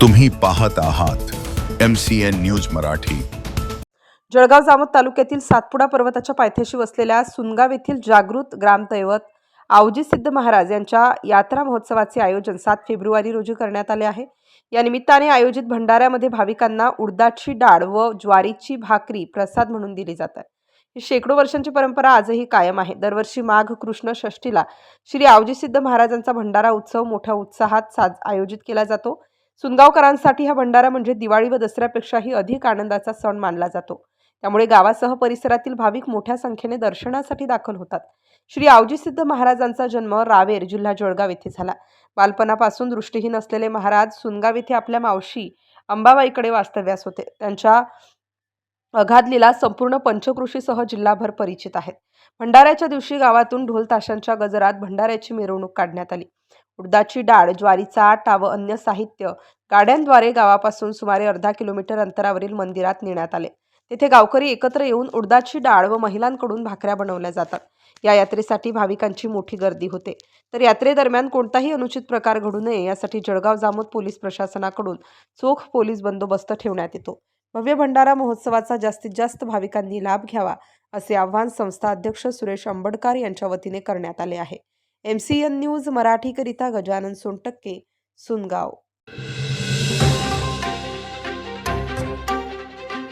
तुम्ही पाहत आहात M C N news Marathi. Jalgaon Jamod तालुक्यातील सातपुडा पर्वताच्या पायथ्याशी वसलेल्या सुनगाव येथील जागृत ग्रामदैवत आवजी सिद्ध महाराज यांच्या यात्रा महोत्सवाचे आयोजन सात फेब्रुवारी रोजी करण्यात आले आहे. या निमित्ताने आयोजित भंडाऱ्यामध्ये भाविकांना उडदाची डाळ व ज्वारीची भाकरी प्रसाद म्हणून दिली जात आहे ही शेकडो वर्षांची परंपरा आजही कायम आहे. दरवर्षी माघ कृष्ण षष्टीला श्री आवजी सिद्ध महाराजांचा भंडारा उत्सव मोठ्या उत्साहात साज आयोजित केला जातो. सुनगावकरांसाठी हा भंडारा म्हणजे दिवाळी व दसऱ्यापेक्षाही अधिक आनंदाचा सण मानला जातो. त्यामुळे गावासह परिसरातील भाविक मोठ्या संख्येने दर्शनासाठी दाखल होतात. श्री आवजी सिद्ध महाराजांचा जन्म रावेर जिल्हा जळगाव येथे झाला. बालपणापासून दृष्टीहीन असलेले महाराज सुनगाव येथे आपल्या मावशी अंबाबाईकडे वास्तव्यास होते. त्यांच्या अघादलीला संपूर्ण पंचकृषीसह जिल्हाभर परिचित आहेत. भंडाऱ्याच्या दिवशी गावातून ढोल ताशांच्या गजरात भंडाऱ्याची मिरवणूक काढण्यात आली. उडदाची डाळ ज्वारीचा आटा व अन्य साहित्य गाड्यांद्वारे गावापासून सुमारे अर्धा किलोमीटर अंतरावरील मंदिरात नेण्यात आले. तेथे गावकरी एकत्र येऊन उडदाची डाळ व महिलांकडून भाकऱ्या बनवल्या जातात. या यात्रेसाठी भाविकांची मोठी गर्दी होते. तर यात्रेदरम्यान कोणताही अनुचित प्रकार घडू नये यासाठी जळगाव जामोद पोलीस प्रशासनाकडून चोख पोलीस बंदोबस्त ठेवण्यात येतो. भव्य भंडारा महोत्सवाचा जास्तीत जास्त भाविकांनी लाभ घ्यावा असे आवाहन संस्था अध्यक्ष सुरेश अंबडकार यांच्या वतीने करण्यात आले आहे. एम सी एन न्यूज मराठीकरिता गजानन सोनटक्के सुनगाव.